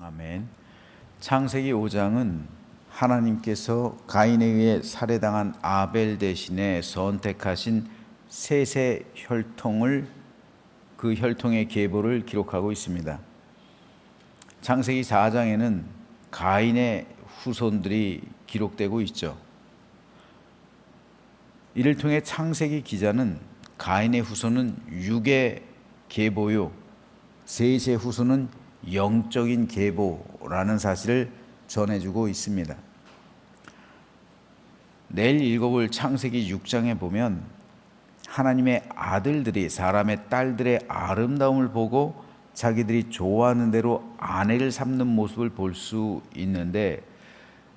아멘. 창세기 5장은 하나님께서 가인에 의해 살해당한 아벨 대신에 선택하신 셋의 혈통을 그 혈통의 계보를 기록하고 있습니다. 창세기 4장에는 가인의 후손들이 기록되고 있죠. 이를 통해 창세기 기자는 가인의 후손은 육의 계보요, 셋의 후손은 영적인 계보라는 사실을 전해주고 있습니다. 내일 읽어볼 창세기 6장에 보면 하나님의 아들들이 사람의 딸들의 아름다움을 보고 자기들이 좋아하는 대로 아내를 삼는 모습을 볼 수 있는데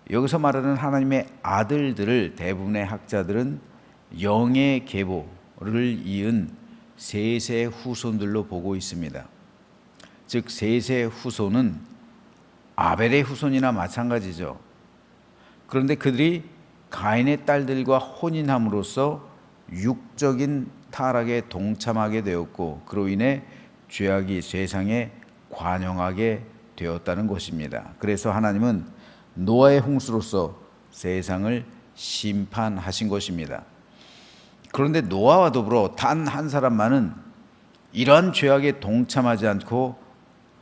여기서 말하는 하나님의 아들들을 대부분의 학자들은 영의 계보를 이은 셋의 후손들로 보고 있습니다. 즉 셋의 후손은 아벨의 후손이나 마찬가지죠. 그런데 그들이 가인의 딸들과 혼인함으로써 육적인 타락에 동참하게 되었고 그로 인해 죄악이 세상에 관영하게 되었다는 것입니다. 그래서 하나님은 노아의 홍수로서 세상을 심판하신 것입니다. 그런데 노아와 더불어 단 한 사람만은 이러한 죄악에 동참하지 않고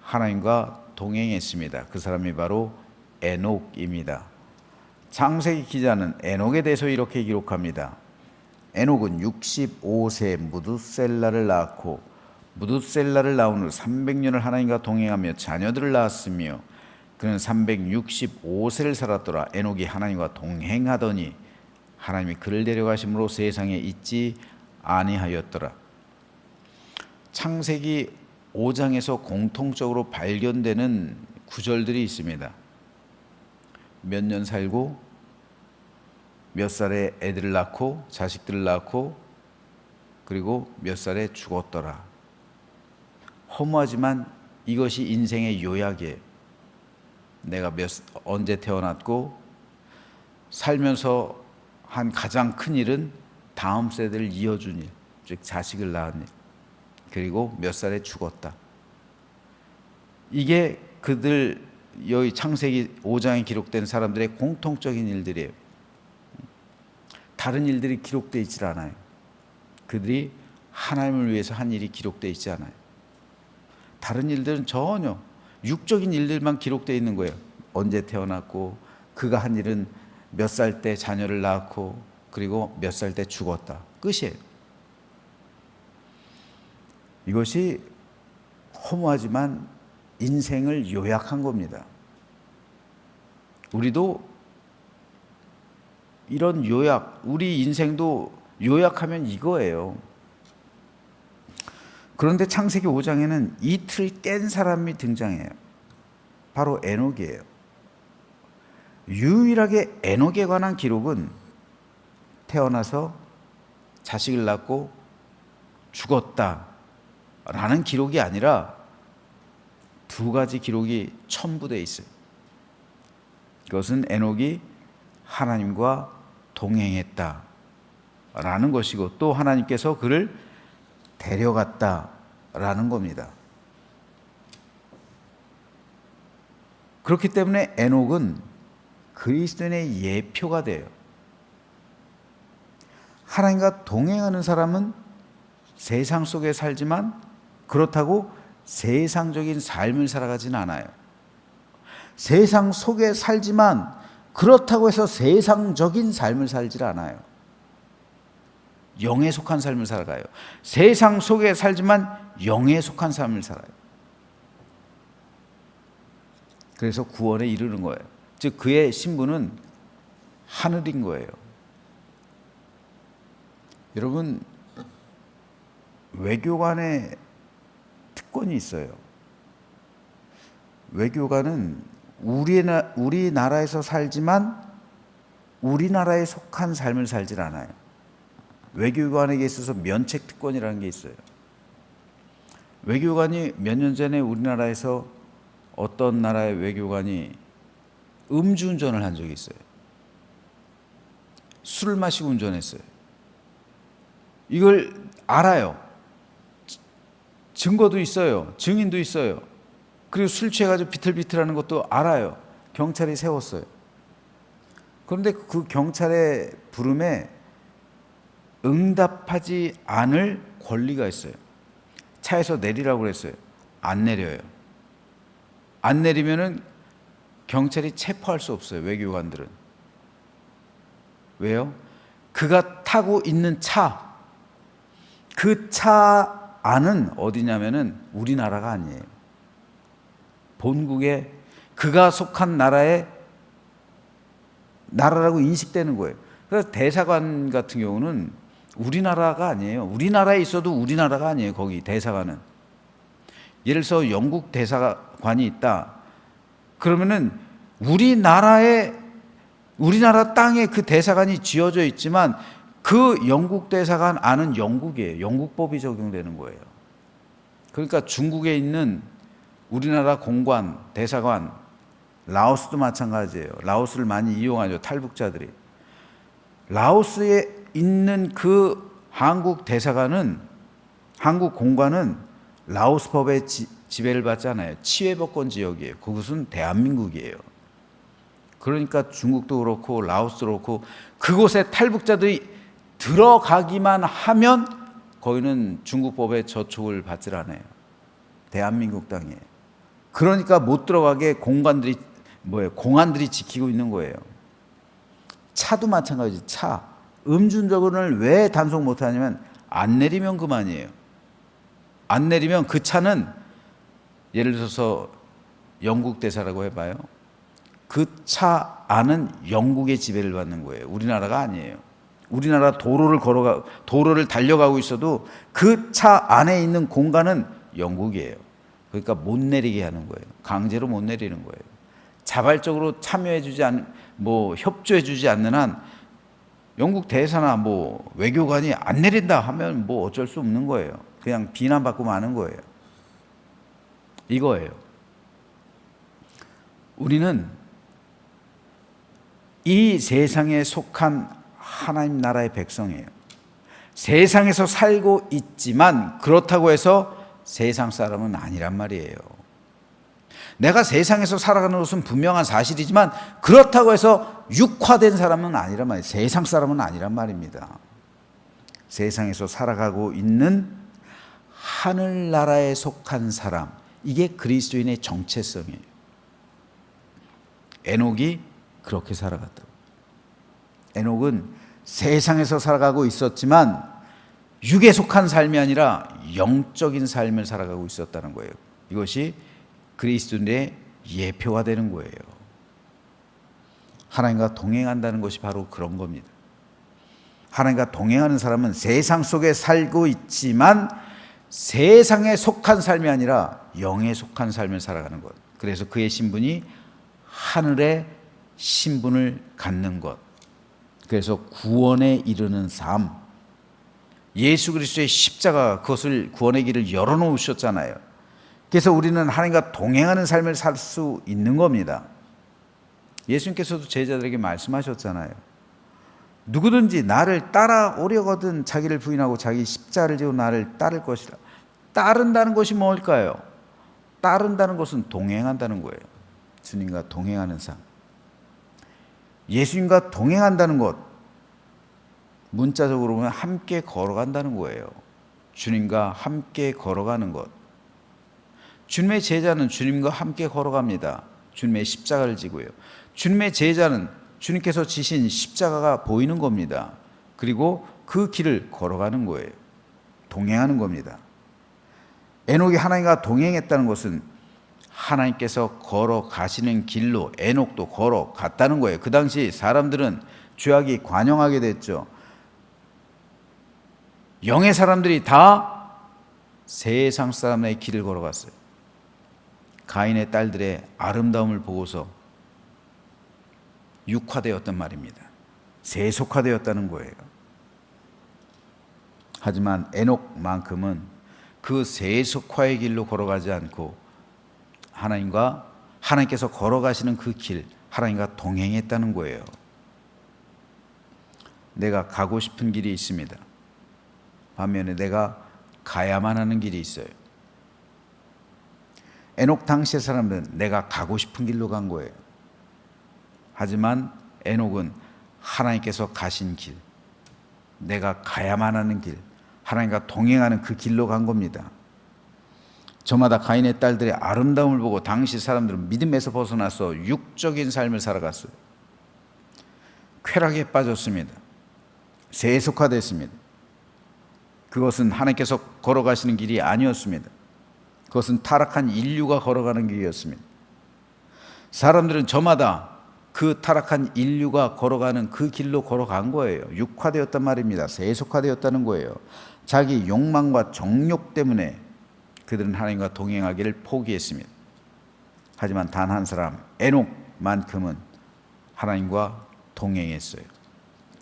하나님과 동행했습니다. 그 사람이 바로 에녹입니다. 창세기 기자는 에녹에 대해서 이렇게 기록합니다. 에녹은 65세 무두셀라를 낳았고 무두셀라를 낳은 후 300년을 하나님과 동행하며 자녀들을 낳았으며 그는 365세를 살았더라. 에녹이 하나님과 동행하더니 하나님이 그를 데려가심으로 세상에 있지 아니하였더라. 창세기 5장에서 공통적으로 발견되는 구절들이 있습니다. 몇 년 살고 몇 살에 애들을 낳고 자식들을 낳고 그리고 몇 살에 죽었더라. 허무하지만 이것이 인생의 요약이에요. 내가 몇 언제 태어났고 살면서 한 가장 큰 일은 다음 세대를 이어준 일, 즉 자식을 낳은 일. 그리고 몇 살에 죽었다. 이게 그들 여기 창세기 5장에 기록된 사람들의 공통적인 일들이에요. 다른 일들이 기록되어 있질 않아요. 그들이 하나님을 위해서 한 일이 기록되어 있지 않아요. 다른 일들은 전혀 육적인 일들만 기록되어 있는 거예요. 언제 태어났고 그가 한 일은 몇 살 때 자녀를 낳았고 그리고 몇 살 때 죽었다. 끝이에요. 이것이 허무하지만 인생을 요약한 겁니다. 우리도 이런 요약, 우리 인생도 요약하면 이거예요. 그런데 창세기 5장에는 이틀 깬 사람이 등장해요. 바로 에녹이에요. 유일하게 에녹에 관한 기록은 태어나서 자식을 낳고 죽었다. 라는 기록이 아니라 두 가지 기록이 첨부되어 있어요. 그것은 에녹이 하나님과 동행했다. 라는 것이고 또 하나님께서 그를 데려갔다. 라는 겁니다. 그렇기 때문에 에녹은 그리스도인의 예표가 돼요. 하나님과 동행하는 사람은 세상 속에 살지만 그렇다고 세상적인 삶을 살아가지는 않아요. 세상 속에 살지만 그렇다고 해서 세상적인 삶을 살질 않아요. 영에 속한 삶을 살아가요. 세상 속에 살지만 영에 속한 삶을 살아요. 그래서 구원에 이르는 거예요. 즉 그의 신분은 하늘인 거예요. 여러분 외교관의 특권이 있어요. 외교관은 우리나, 우리나라에서 살지만 우리나라에 속한 삶을 살질 않아요. 외교관에게 있어서 면책 특권이라는 게 있어요. 외교관이 몇 년 전에 우리나라에서 어떤 나라의 외교관이 음주운전을 한 적이 있어요. 술을 마시고 운전했어요. 이걸 알아요. 증거도 있어요. 증인도 있어요. 그리고 술 취해가지고 비틀비틀하는 것도 알아요. 경찰이 세웠어요. 그런데 그 경찰의 부름에 응답하지 않을 권리가 있어요. 차에서 내리라고 그랬어요. 안 내려요. 안 내리면은 경찰이 체포할 수 없어요. 외교관들은. 왜요? 그가 타고 있는 차, 그 차 안은 어디냐면은 우리나라가 아니에요. 본국에 그가 속한 나라의 나라라고 인식되는 거예요. 그래서 대사관 같은 경우는 우리나라가 아니에요. 우리나라에 있어도 우리나라가 아니에요. 거기 대사관은. 예를 들어서 영국 대사관이 있다. 그러면은 우리나라에 우리나라 땅에 그 대사관이 지어져 있지만 그 영국 대사관 안은 영국이에요. 영국법이 적용되는 거예요. 그러니까 중국에 있는 우리나라 공관, 대사관, 라오스도 마찬가지예요. 라오스를 많이 이용하죠. 탈북자들이. 라오스에 있는 그 한국 대사관은 한국 공관은 라오스 법의 지, 지배를 받지 않아요. 치외법권 지역이에요. 그것은 대한민국이에요. 그러니까 중국도 그렇고 라오스도 그렇고 그곳에 탈북자들이 들어가기만 하면 거기는 중국법의 저촉을 받질 않아요. 대한민국 땅이에요. 그러니까 못 들어가게 공관들이 뭐예요? 공안들이 지키고 있는 거예요. 차도 마찬가지. 차 음주운전을 왜 단속 못 하냐면 안 내리면 그만이에요. 안 내리면 그 차는 예를 들어서 영국 대사라고 해봐요. 그 차 안은 영국의 지배를 받는 거예요. 우리나라가 아니에요. 우리나라 도로를 걸어가 도로를 달려가고 있어도 그 차 안에 있는 공간은 영국이에요. 그러니까 못 내리게 하는 거예요. 강제로 못 내리는 거예요. 자발적으로 참여해주지 않, 뭐 협조해주지 않는 한 영국 대사나 뭐 외교관이 안 내린다 하면 뭐 어쩔 수 없는 거예요. 그냥 비난받고 마는 거예요. 이거예요. 우리는 이 세상에 속한 하나님 나라의 백성이에요. 세상에서 살고 있지만 그렇다고 해서 세상 사람은 아니란 말이에요. 내가 세상에서 살아가는 것은 분명한 사실이지만 그렇다고 해서 육화된 사람은 아니란 말이에요. 세상 사람은 아니란 말입니다. 세상에서 살아가고 있는 하늘나라에 속한 사람, 이게 그리스도인의 정체성이에요. 에녹이 그렇게 살아갔다고. 에녹은 세상에서 살아가고 있었지만 육에 속한 삶이 아니라 영적인 삶을 살아가고 있었다는 거예요. 이것이 그리스도인의 예표가 되는 거예요. 하나님과 동행한다는 것이 바로 그런 겁니다. 하나님과 동행하는 사람은 세상 속에 살고 있지만 세상에 속한 삶이 아니라 영에 속한 삶을 살아가는 것. 그래서 그의 신분이 하늘의 신분을 갖는 것. 그래서 구원에 이르는 삶. 예수 그리스도의 십자가 그것을 구원의 길을 열어놓으셨잖아요. 그래서 우리는 하나님과 동행하는 삶을 살 수 있는 겁니다. 예수님께서도 제자들에게 말씀하셨잖아요. 누구든지 나를 따라오려거든 자기를 부인하고 자기 십자를 지고 나를 따를 것이라. 따른다는 것이 뭘까요? 따른다는 것은 동행한다는 거예요. 주님과 동행하는 삶. 예수님과 동행한다는 것. 문자적으로 보면 함께 걸어간다는 거예요. 주님과 함께 걸어가는 것. 주님의 제자는 주님과 함께 걸어갑니다. 주님의 십자가를 지고요. 주님의 제자는 주님께서 지신 십자가가 보이는 겁니다. 그리고 그 길을 걸어가는 거예요. 동행하는 겁니다. 에녹이 하나님과 동행했다는 것은 하나님께서 걸어가시는 길로 에녹도 걸어갔다는 거예요. 그 당시 사람들은 죄악이 관영하게 됐죠. 영의 사람들이 다 세상 사람의 길을 걸어갔어요. 가인의 딸들의 아름다움을 보고서 육화되었단 말입니다. 세속화되었다는 거예요. 하지만 에녹만큼은 그 세속화의 길로 걸어가지 않고 하나님과 하나님께서 걸어가시는 그 길, 하나님과 동행했다는 거예요. 내가 가고 싶은 길이 있습니다. 반면에 내가 가야만 하는 길이 있어요. 에녹 당시의 사람들은 내가 가고 싶은 길로 간 거예요. 하지만 에녹은 하나님께서 가신 길, 내가 가야만 하는 길, 하나님과 동행하는 그 길로 간 겁니다. 저마다 가인의 딸들의 아름다움을 보고 당시 사람들은 믿음에서 벗어나서 육적인 삶을 살아갔어요. 쾌락에 빠졌습니다. 세속화됐습니다. 그것은 하나님께서 걸어가시는 길이 아니었습니다. 그것은 타락한 인류가 걸어가는 길이었습니다. 사람들은 저마다 그 타락한 인류가 걸어가는 그 길로 걸어간 거예요. 육화되었단 말입니다. 세속화되었다는 거예요. 자기 욕망과 정욕 때문에 그들은 하나님과 동행하기를 포기했습니다. 하지만 단 한 사람, 에녹만큼은 하나님과 동행했어요.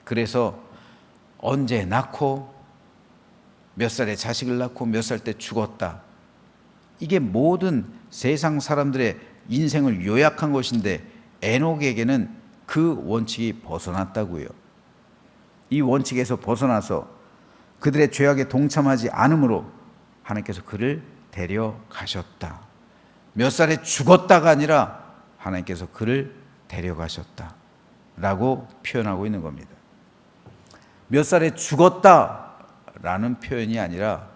그래서 언제 낳고 몇 살에 자식을 낳고 몇 살 때 죽었다. 이게 모든 세상 사람들의 인생을 요약한 것인데 에녹에게는 그 원칙이 벗어났다고요. 이 원칙에서 벗어나서 그들의 죄악에 동참하지 않으므로 하나님께서 그를 데려가셨다. 몇 살에 죽었다가 아니라 하나님께서 그를 데려가셨다. 라고 표현하고 있는 겁니다. 몇 살에 죽었다. 라는 표현이 아니라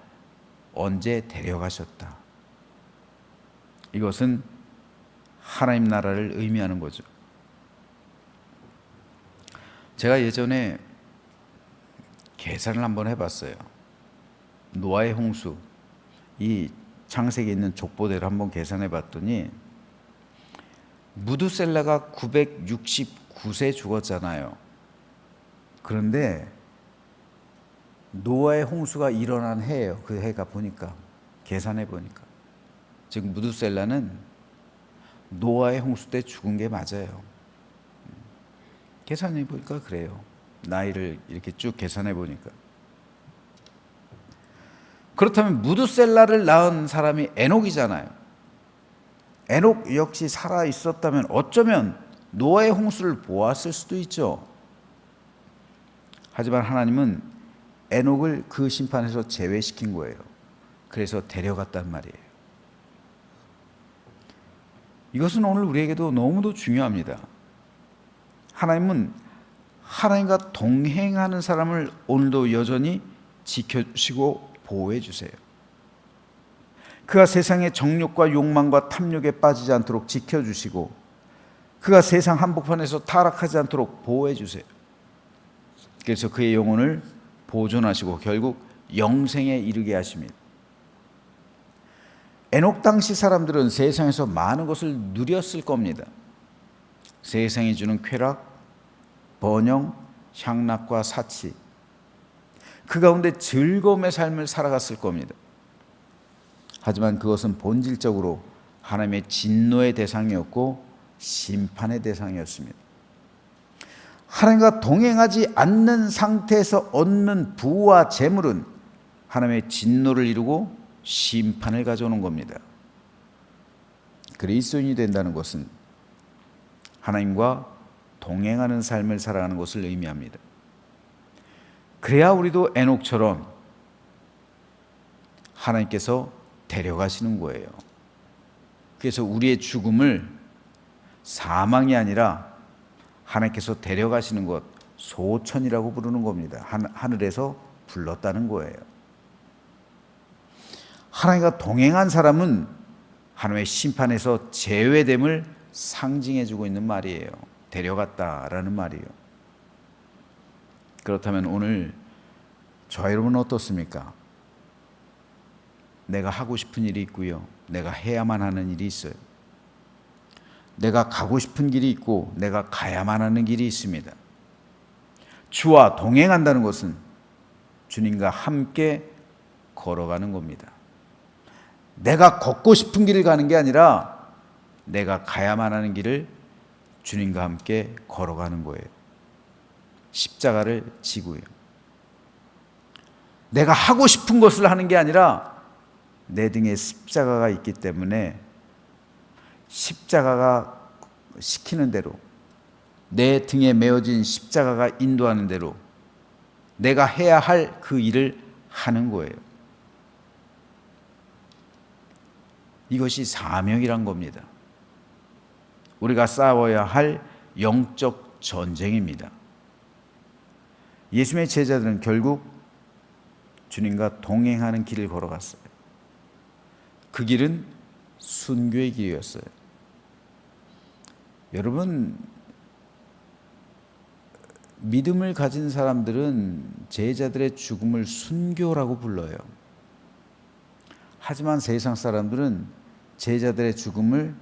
언제 데려가셨다. 이것은 하나님 나라를 의미하는 거죠. 제가 예전에 계산을 한번 해봤어요. 노아의 홍수, 이 창세기에 있는 족보대로 한번 계산해 봤더니 무두셀라가 969세 죽었잖아요. 그런데 노아의 홍수가 일어난 해예요. 그 해가 보니까 계산해 보니까 지금 무두셀라는 노아의 홍수 때 죽은 게 맞아요. 계산해 보니까 그래요. 나이를 이렇게 쭉 계산해 보니까 그렇다면 무드셀라를 낳은 사람이 에녹이잖아요. 에녹 역시 살아 있었다면 어쩌면 노아의 홍수를 보았을 수도 있죠. 하지만 하나님은 에녹을 그 심판에서 제외시킨 거예요. 그래서 데려갔단 말이에요. 이것은 오늘 우리에게도 너무도 중요합니다. 하나님은 하나님과 동행하는 사람을 오늘도 여전히 지켜주시고 보호해 주세요. 그가 세상의 정욕과 욕망과 탐욕에 빠지지 않도록 지켜 주시고 그가 세상 한복판에서 타락하지 않도록 보호해 주세요. 그래서 그의 영혼을 보존하시고 결국 영생에 이르게 하십니다. 에녹 당시 사람들은 세상에서 많은 것을 누렸을 겁니다. 세상이 주는 쾌락, 번영, 향락과 사치, 그 가운데 즐거움의 삶을 살아갔을 겁니다. 하지만 그것은 본질적으로 하나님의 진노의 대상이었고 심판의 대상이었습니다. 하나님과 동행하지 않는 상태에서 얻는 부와 재물은 하나님의 진노를 이루고 심판을 가져오는 겁니다. 그리스도인이 된다는 것은 하나님과 동행하는 삶을 살아가는 것을 의미합니다. 그래야 우리도 에녹처럼 하나님께서 데려가시는 거예요. 그래서 우리의 죽음을 사망이 아니라 하나님께서 데려가시는 것 소천이라고 부르는 겁니다. 하늘에서 불렀다는 거예요. 하나님과 동행한 사람은 하나님의 심판에서 제외됨을 상징해 주고 있는 말이에요. 데려갔다라는 말이에요. 그렇다면 오늘 저 여러분은 어떻습니까? 내가 하고 싶은 일이 있고요. 내가 해야만 하는 일이 있어요. 내가 가고 싶은 길이 있고 내가 가야만 하는 길이 있습니다. 주와 동행한다는 것은 주님과 함께 걸어가는 겁니다. 내가 걷고 싶은 길을 가는 게 아니라 내가 가야만 하는 길을 주님과 함께 걸어가는 거예요. 십자가를 지고요. 내가 하고 싶은 것을 하는 게 아니라 내 등에 십자가가 있기 때문에 십자가가 시키는 대로 내 등에 메어진 십자가가 인도하는 대로 내가 해야 할 그 일을 하는 거예요. 이것이 사명이란 겁니다. 우리가 싸워야 할 영적 전쟁입니다. 예수님의 제자들은 결국 주님과 동행하는 길을 걸어갔어요. 그 길은 순교의 길이었어요. 여러분, 믿음을 가진 사람들은 제자들의 죽음을 순교라고 불러요. 하지만 세상 사람들은 제자들의 죽음을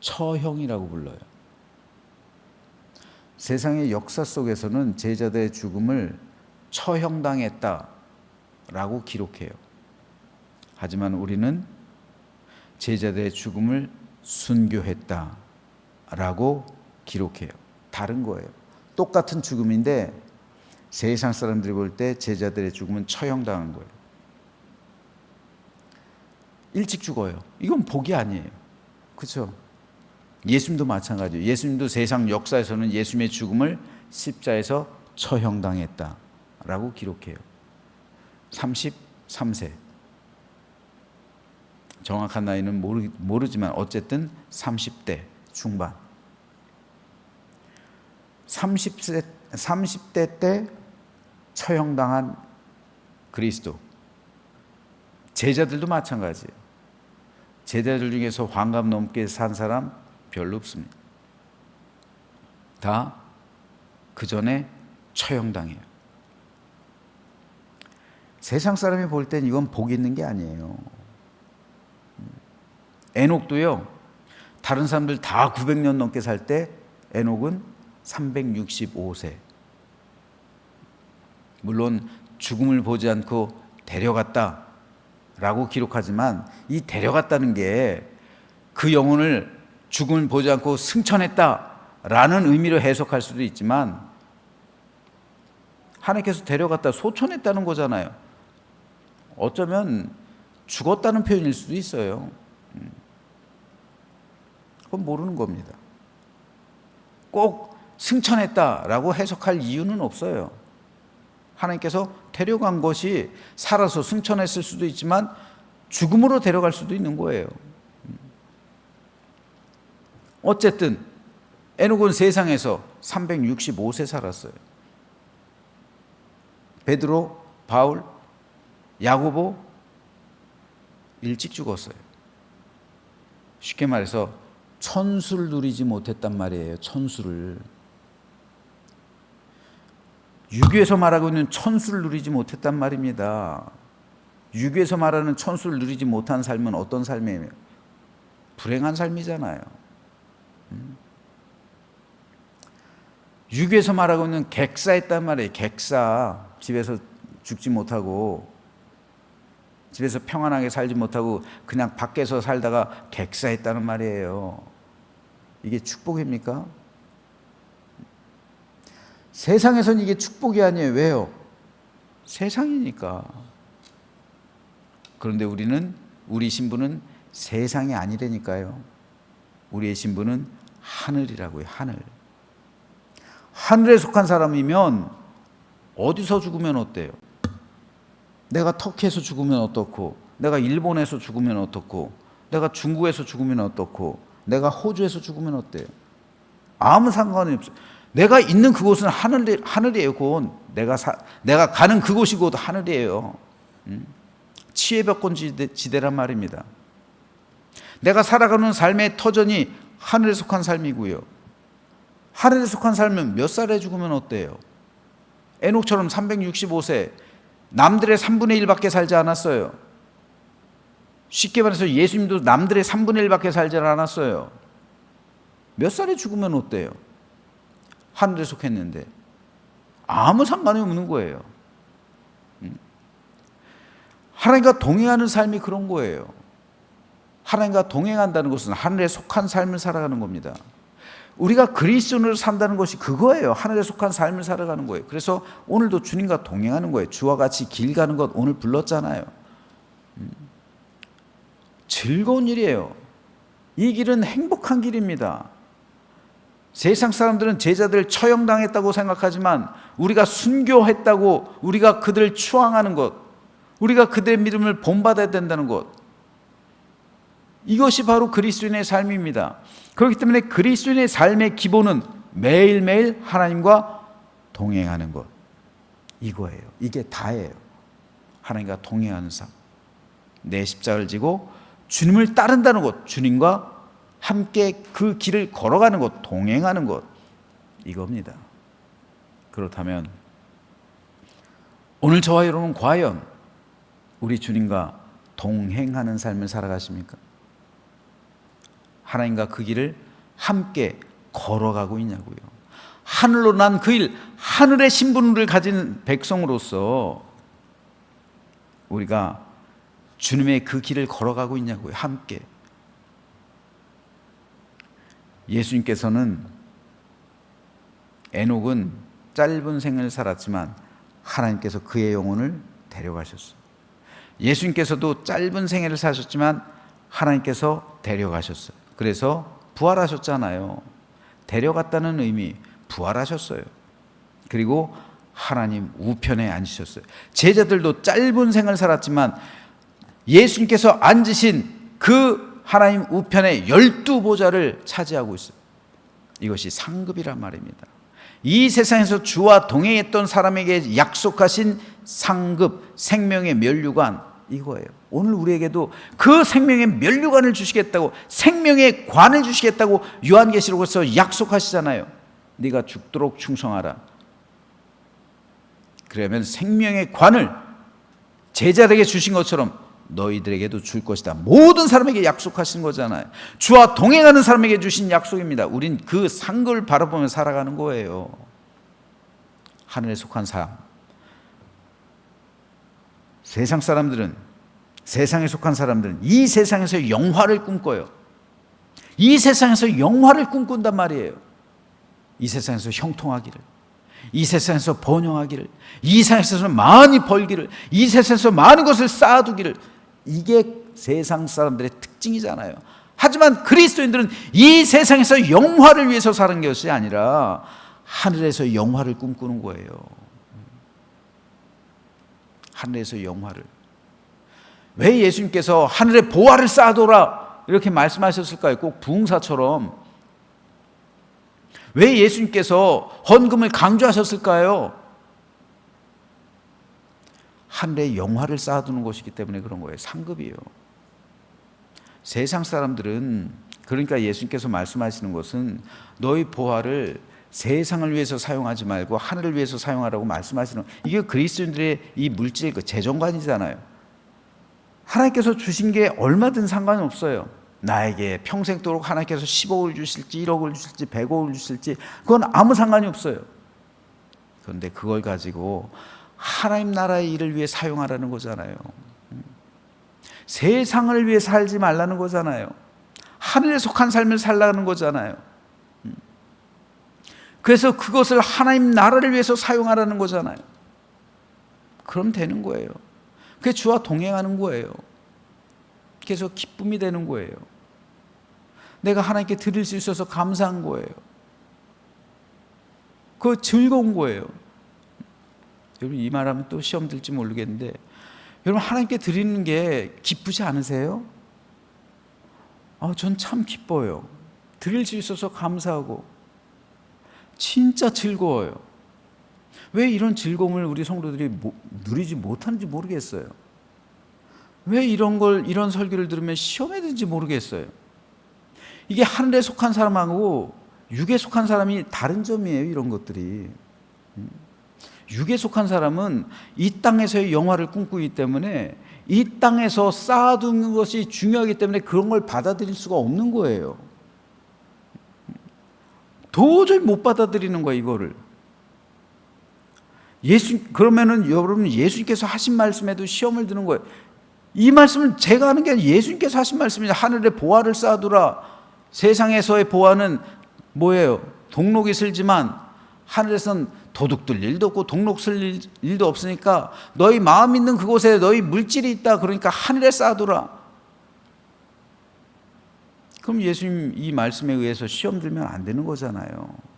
처형이라고 불러요. 세상의 역사 속에서는 제자들의 죽음을 처형당했다라고 기록해요. 하지만 우리는 제자들의 죽음을 순교했다라고 기록해요. 다른 거예요. 똑같은 죽음인데 세상 사람들이 볼 때 제자들의 죽음은 처형당한 거예요. 일찍 죽어요. 이건 복이 아니에요. 그렇죠? 예수님도 마찬가지예요. 예수님도 세상 역사에서는 예수님의 죽음을 십자에서 처형당했다라고 기록해요. 33세. 정확한 나이는 모르, 모르지만 어쨌든 30대 중반. 30세 30대 때 처형당한 그리스도. 제자들도 마찬가지예요. 제자들 중에서 환갑 넘게 산 사람 별로 없습니다. 다 그 전에 처형당해요. 세상 사람이 볼 땐 이건 복 있는 게 아니에요. 에녹도요, 다른 사람들 다 900년 넘게 살 때 에녹은 365세. 물론 죽음을 보지 않고 데려갔다 라고 기록하지만 이 데려갔다는 게 그 영혼을 죽음을 보지 않고 승천했다라는 의미로 해석할 수도 있지만 하나님께서 데려갔다 소천했다는 거잖아요. 어쩌면 죽었다는 표현일 수도 있어요. 음. 그건 모르는 겁니다. 꼭 승천했다라고 해석할 이유는 없어요. 하나님께서 데려간 것이 살아서 승천했을 수도 있지만 죽음으로 데려갈 수도 있는 거예요. 어쨌든 에녹은 세상에서 365세 살았어요. 베드로, 바울, 야고보 일찍 죽었어요. 쉽게 말해서 천수를 누리지 못했단 말이에요. 천수를. 유교에서 말하고 있는 천수를 누리지 못했단 말입니다. 유교에서 말하는 천수를 누리지 못한 삶은 어떤 삶이에요? 불행한 삶이잖아요. 음? 유교에서 말하고 있는 객사했단 말이에요. 객사. 집에서 죽지 못하고 집에서 평안하게 살지 못하고 그냥 밖에서 살다가 객사했다는 말이에요. 이게 축복입니까? 세상에선 이게 축복이 아니에요. 왜요? 세상이니까. 그런데 우리는 우리 신부는 세상이 아니라니까요. 우리의 신부는 하늘이라고요. 하늘. 하늘에 속한 사람이면 어디서 죽으면 어때요? 내가 터키에서 죽으면 어떻고, 내가 일본에서 죽으면 어떻고, 내가 중국에서 죽으면 어떻고, 내가 호주에서 죽으면 어때요? 아무 상관이 없어요. 내가 있는 그곳은 하늘, 하늘이에요. 곧 내가 사, 내가 가는 그곳이 곧 하늘이에요. 음? 치외벽권 지대란 말입니다. 내가 살아가는 삶의 터전이 하늘에 속한 삶이고요. 하늘에 속한 삶은 몇 살에 죽으면 어때요? 에녹처럼 365세 남들의 3분의 1밖에 살지 않았어요. 쉽게 말해서 예수님도 남들의 3분의 1밖에 살지 않았어요. 몇 살에 죽으면 어때요? 하늘에 속했는데 아무 상관이 없는 거예요. 음. 하나님과 동행하는 삶이 그런 거예요. 하나님과 동행한다는 것은 하늘에 속한 삶을 살아가는 겁니다. 우리가 그리스도인으로 산다는 것이 그거예요. 하늘에 속한 삶을 살아가는 거예요. 그래서 오늘도 주님과 동행하는 거예요. 주와 같이 길 가는 것 오늘 불렀잖아요. 음. 즐거운 일이에요. 이 길은 행복한 길입니다. 세상 사람들은 제자들 처형당했다고 생각하지만 우리가 순교했다고 우리가 그들을 추앙하는 것, 우리가 그들의 믿음을 본받아야 된다는 것, 이것이 바로 그리스도인의 삶입니다. 그렇기 때문에 그리스도인의 삶의 기본은 매일매일 하나님과 동행하는 것. 이거예요. 이게 다예요. 하나님과 동행하는 삶. 내 십자가를 지고 주님을 따른다는 것, 주님과 함께 그 길을 걸어가는 것, 동행하는 것. 이겁니다. 그렇다면 오늘 저와 여러분 과연 우리 주님과 동행하는 삶을 살아가십니까? 하나님과 그 길을 함께 걸어가고 있냐고요. 하늘로 난 그 일, 하늘의 신분을 가진 백성으로서 우리가 주님의 그 길을 걸어가고 있냐고요. 함께. 예수님께서는 에녹은 짧은 생을 살았지만 하나님께서 그의 영혼을 데려가셨어요. 예수님께서도 짧은 생애를 사셨지만 하나님께서 데려가셨어요. 그래서 부활하셨잖아요. 데려갔다는 의미, 부활하셨어요. 그리고 하나님 우편에 앉으셨어요. 제자들도 짧은 생을 살았지만 예수님께서 앉으신 그 하나님 우편에 열두 보좌를 차지하고 있어요. 이것이 상급이란 말입니다. 이 세상에서 주와 동행했던 사람에게 약속하신 상급, 생명의 면류관 이거예요. 오늘 우리에게도 그 생명의 면류관을 주시겠다고 생명의 관을 주시겠다고 요한계시록에서 약속하시잖아요. 네가 죽도록 충성하라. 그러면 생명의 관을 제자에게 주신 것처럼 너희들에게도 줄 것이다. 모든 사람에게 약속하신 거잖아요. 주와 동행하는 사람에게 주신 약속입니다. 우린 그 상급을 바라보며 살아가는 거예요. 하늘에 속한 삶. 세상 사람들은 세상에 속한 사람들은 이 세상에서 영화를 꿈꿔요. 이 세상에서 영화를 꿈꾼단 말이에요. 이 세상에서 형통하기를, 이 세상에서 번영하기를, 이 세상에서 많이 벌기를, 이 세상에서 많은 것을 쌓아두기를, 이게 세상 사람들의 특징이잖아요. 하지만 그리스도인들은 이 세상에서 영화를 위해서 사는 것이 아니라 하늘에서 영화를 꿈꾸는 거예요. 하늘에서 영화를. 왜 예수님께서 하늘에 보화를 쌓아둬라 이렇게 말씀하셨을까요? 꼭 부흥사처럼. 왜 예수님께서 헌금을 강조하셨을까요? 하늘에 영화를 쌓아두는 것이기 때문에 그런 거예요. 상급이에요. 세상 사람들은 그러니까 예수님께서 말씀하시는 것은 너희 보화를 세상을 위해서 사용하지 말고 하늘을 위해서 사용하라고 말씀하시는 이게 그리스도인들의 이 물질 그 재정관이잖아요. 하나님께서 주신 게 얼마든 상관이 없어요. 나에게 평생도록 하나님께서 10억을 주실지 1억을 주실지 100억을 주실지 그건 아무 상관이 없어요. 그런데 그걸 가지고 하나님 나라의 일을 위해 사용하라는 거잖아요. 세상을 위해 살지 말라는 거잖아요. 하늘에 속한 삶을 살라는 거잖아요. 그래서 그것을 하나님 나라를 위해서 사용하라는 거잖아요. 그럼 되는 거예요. 그게 주와 동행하는 거예요. 그래서 기쁨이 되는 거예요. 내가 하나님께 드릴 수 있어서 감사한 거예요. 그 즐거운 거예요. 여러분 이 말하면 또 시험 들지 모르겠는데 여러분 하나님께 드리는 게 기쁘지 않으세요? 아, 전 참 기뻐요. 드릴 수 있어서 감사하고 진짜 즐거워요. 왜 이런 즐거움을 우리 성도들이 누리지 못하는지 모르겠어요. 왜 이런 걸 이런 설교를 들으면 시험에 든지 모르겠어요. 이게 하늘에 속한 사람하고 육에 속한 사람이 다른 점이에요. 이런 것들이. 육에 속한 사람은 이 땅에서의 영화를 꿈꾸기 때문에 이 땅에서 쌓아두는 것이 중요하기 때문에 그런 걸 받아들일 수가 없는 거예요. 도저히 못 받아들이는 거야 이거를. 예수 그러면은 여러분 예수님께서 하신 말씀에도 시험을 드는 거예요. 이 말씀은 제가 하는 게 아니라 예수님께서 하신 말씀이죠. 하늘에 보화를 쌓아두라. 세상에서의 보화는 뭐예요? 동록이 슬지만 하늘에선 도둑 들 일도 없고 동록 쓸 일도 없으니까 너희 마음 있는 그곳에 너희 물질이 있다. 그러니까 하늘에 쌓아두라. 그럼 예수님 이 말씀에 의해서 시험 들면 안 되는 거잖아요.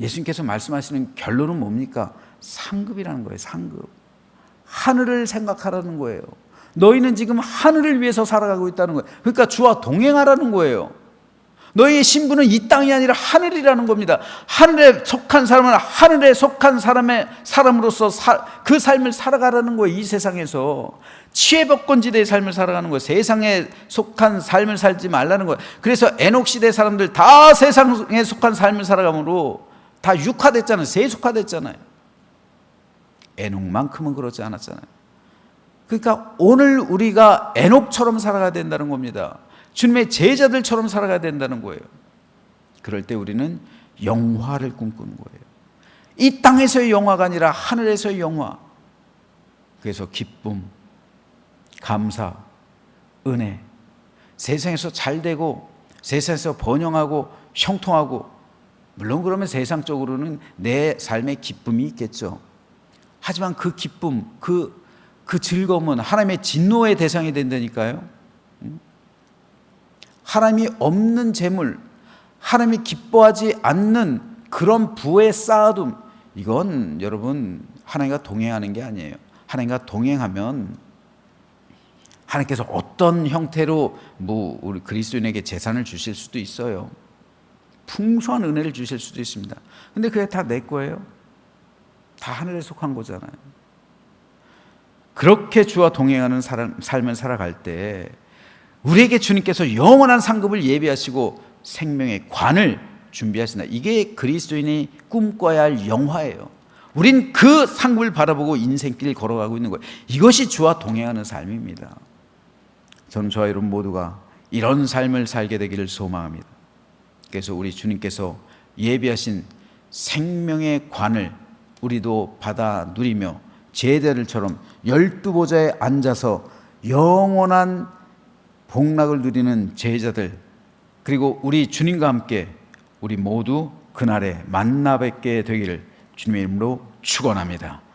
예수님께서 말씀하시는 결론은 뭡니까? 상급이라는 거예요, 상급. 하늘을 생각하라는 거예요. 너희는 지금 하늘을 위해서 살아가고 있다는 거예요. 그러니까 주와 동행하라는 거예요. 너희의 신분은 이 땅이 아니라 하늘이라는 겁니다. 하늘에 속한 사람은 하늘에 속한 사람의 사람으로서 사, 그 삶을 살아가라는 거예요. 이 세상에서 치외법권 지대의 삶을 살아가는 거예요. 세상에 속한 삶을 살지 말라는 거예요. 그래서 에녹 시대 사람들 다 세상에 속한 삶을 살아가므로 다 육화됐잖아요. 세속화됐잖아요. 에녹만큼은 그렇지 않았잖아요. 그러니까 오늘 우리가 에녹처럼 살아가야 된다는 겁니다. 주님의 제자들처럼 살아가야 된다는 거예요. 그럴 때 우리는 영화를 꿈꾸는 거예요. 이 땅에서의 영화가 아니라 하늘에서의 영화. 그래서 기쁨, 감사, 은혜. 세상에서 잘 되고 세상에서 번영하고 형통하고 물론 그러면 세상적으로는 내 삶의 기쁨이 있겠죠. 하지만 그 기쁨, 그, 그 즐거움은 하나님의 진노의 대상이 된다니까요. 하나님이 없는 재물, 하나님이 기뻐하지 않는 그런 부의 쌓아둠, 이건 여러분 하나님과 동행하는 게 아니에요. 하나님과 동행하면 하나님께서 어떤 형태로 뭐 우리 그리스도인에게 재산을 주실 수도 있어요. 풍성한 은혜를 주실 수도 있습니다. 근데 그게 다 내 거예요. 다 하늘에 속한 거잖아요. 그렇게 주와 동행하는 삶을 살아갈 때 우리에게 주님께서 영원한 상급을 예비하시고 생명의 관을 준비하신다. 이게 그리스도인이 꿈꿔야 할 영화예요. 우린 그 상급을 바라보고 인생길 걸어가고 있는 거예요. 이것이 주와 동행하는 삶입니다. 저는 저와 여러분 모두가 이런 삶을 살게 되기를 소망합니다. 그래서 우리 주님께서 예비하신 생명의 관을 우리도 받아 누리며 제자들처럼 열두 보좌에 앉아서 영원한 복락을 누리는 제자들 그리고 우리 주님과 함께 우리 모두 그날에 만나 뵙게 되기를 주님의 이름으로 축원합니다.